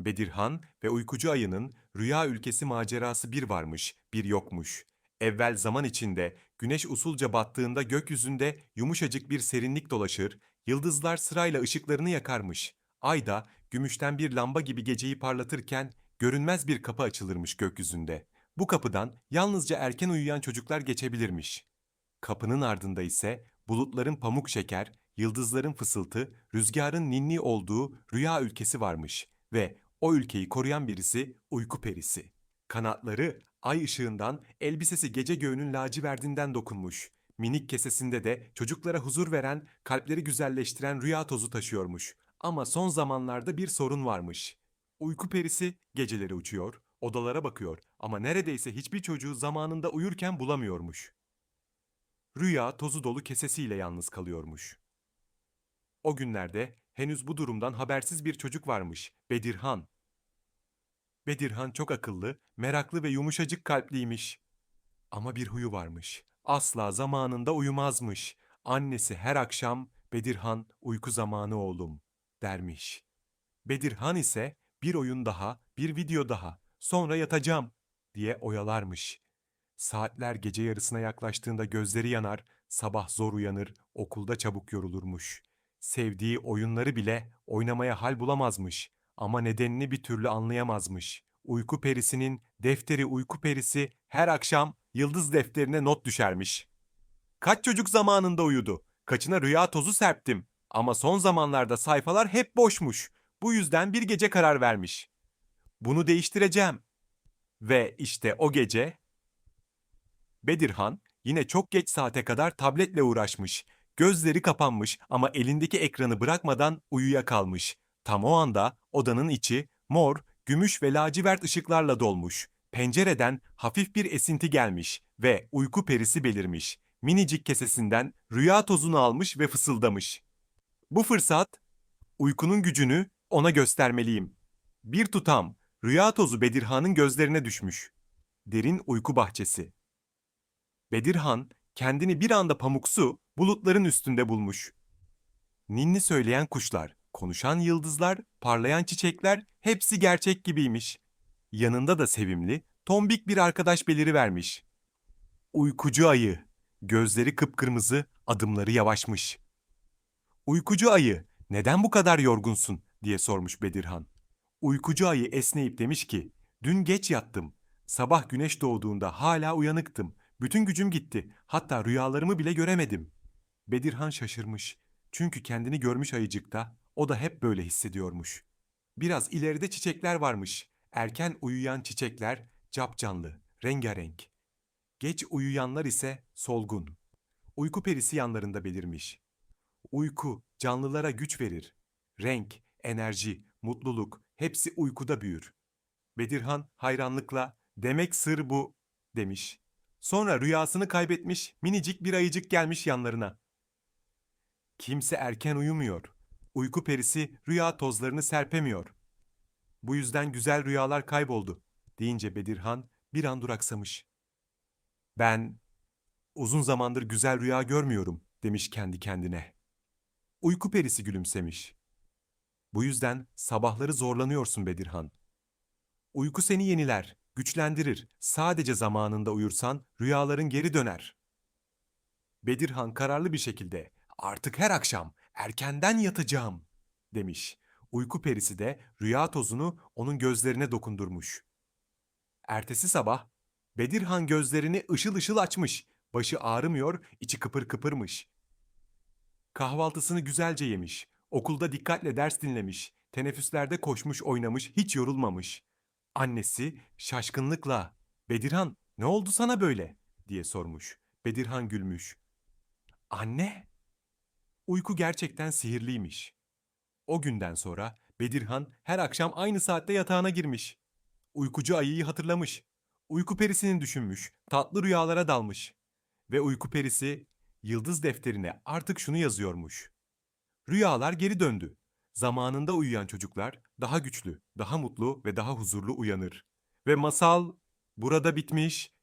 Bedirhan ve uykucu ayının rüya ülkesi macerası bir varmış, bir yokmuş. Evvel zaman içinde güneş usulca battığında gökyüzünde yumuşacık bir serinlik dolaşır, yıldızlar sırayla ışıklarını yakarmış. Ay da gümüşten bir lamba gibi geceyi parlatırken görünmez bir kapı açılırmış gökyüzünde. Bu kapıdan yalnızca erken uyuyan çocuklar geçebilirmiş. Kapının ardında ise bulutların pamuk şeker, yıldızların fısıltı, rüzgarın ninni olduğu rüya ülkesi varmış ve o ülkeyi koruyan birisi uyku perisi. Kanatları ay ışığından, elbisesi gece göğünün laciverdinden dokunmuş. Minik kesesinde de çocuklara huzur veren, kalpleri güzelleştiren rüya tozu taşıyormuş. Ama son zamanlarda bir sorun varmış. Uyku perisi geceleri uçuyor, odalara bakıyor ama neredeyse hiçbir çocuğu zamanında uyurken bulamıyormuş. Rüya tozu dolu kesesiyle yalnız kalıyormuş. O günlerde henüz bu durumdan habersiz bir çocuk varmış, Bedirhan. Bedirhan çok akıllı, meraklı ve yumuşacık kalpliymiş. Ama bir huyu varmış. Asla zamanında uyumazmış. Annesi her akşam Bedirhan uyku zamanı oğlum dermiş. Bedirhan ise bir oyun daha, bir video daha, sonra yatacağım diye oyalarmış. Saatler gece yarısına yaklaştığında gözleri yanar, sabah zor uyanır, okulda çabuk yorulurmuş. Sevdiği oyunları bile oynamaya hal bulamazmış ama nedenini bir türlü anlayamazmış. Uyku perisinin defteri uyku perisi her akşam yıldız defterine not düşermiş. Kaç çocuk zamanında uyudu? Kaçına rüya tozu serptim. Ama son zamanlarda sayfalar hep boşmuş. Bu yüzden bir gece karar vermiş. Bunu değiştireceğim. Ve işte o gece Bedirhan yine çok geç saate kadar tabletle uğraşmış. Gözleri kapanmış ama elindeki ekranı bırakmadan uyuyakalmış. Tam o anda odanın içi mor, gümüş ve lacivert ışıklarla dolmuş. Pencereden hafif bir esinti gelmiş ve uyku perisi belirmiş. Minicik kesesinden rüya tozunu almış ve fısıldamış. Bu fırsat uykunun gücünü ona göstermeliyim. Bir tutam rüya tozu Bedirhan'ın gözlerine düşmüş. Derin uyku bahçesi. Bedirhan kendini bir anda pamuksu bulutların üstünde bulmuş. Ninni söyleyen kuşlar, konuşan yıldızlar, parlayan çiçekler hepsi gerçek gibiymiş. Yanında da sevimli, tombik bir arkadaş beliri vermiş. Uykucu ayı, gözleri kıpkırmızı, adımları yavaşmış. Uykucu ayı, neden bu kadar yorgunsun diye sormuş Bedirhan. Uykucu ayı esneyip demiş ki, dün geç yattım. Sabah güneş doğduğunda hala uyanıktım. Bütün gücüm gitti. Hatta rüyalarımı bile göremedim. Bedirhan şaşırmış. Çünkü kendini görmüş ayıcıkta o da hep böyle hissediyormuş. Biraz ileride çiçekler varmış. Erken uyuyan çiçekler capcanlı, rengarenk. Geç uyuyanlar ise solgun. Uyku perisi yanlarında belirmiş. Uyku canlılara güç verir. Renk, enerji, mutluluk hepsi uykuda büyür. Bedirhan hayranlıkla demek sır bu demiş. Sonra rüyasını kaybetmiş minicik bir ayıcık gelmiş yanlarına. Kimse erken uyumuyor. Uyku perisi rüya tozlarını serpemiyor. Bu yüzden güzel rüyalar kayboldu deyince Bedirhan bir an duraksamış. Ben uzun zamandır güzel rüya görmüyorum demiş kendi kendine. Uyku perisi gülümsemiş. Bu yüzden sabahları zorlanıyorsun Bedirhan. Uyku seni yeniler, güçlendirir. Sadece zamanında uyursan rüyaların geri döner. Bedirhan kararlı bir şekilde artık her akşam erkenden yatacağım demiş. Uyku perisi de rüya tozunu onun gözlerine dokundurmuş. Ertesi sabah Bedirhan gözlerini ışıl ışıl açmış. Başı ağrımıyor, içi kıpır kıpırmış. Kahvaltısını güzelce yemiş. Okulda dikkatle ders dinlemiş. Teneffüslerde koşmuş oynamış, hiç yorulmamış. Annesi şaşkınlıkla "Bedirhan, ne oldu sana böyle?" diye sormuş. Bedirhan gülmüş. "Anne." Uyku gerçekten sihirliymiş. O günden sonra Bedirhan her akşam aynı saatte yatağına girmiş. Uykucu ayıyı hatırlamış. Uyku perisini düşünmüş, tatlı rüyalara dalmış. Ve uyku perisi yıldız defterine artık şunu yazıyormuş. Rüyalar geri döndü. Zamanında uyuyan çocuklar daha güçlü, daha mutlu ve daha huzurlu uyanır. Ve masal burada bitmiş,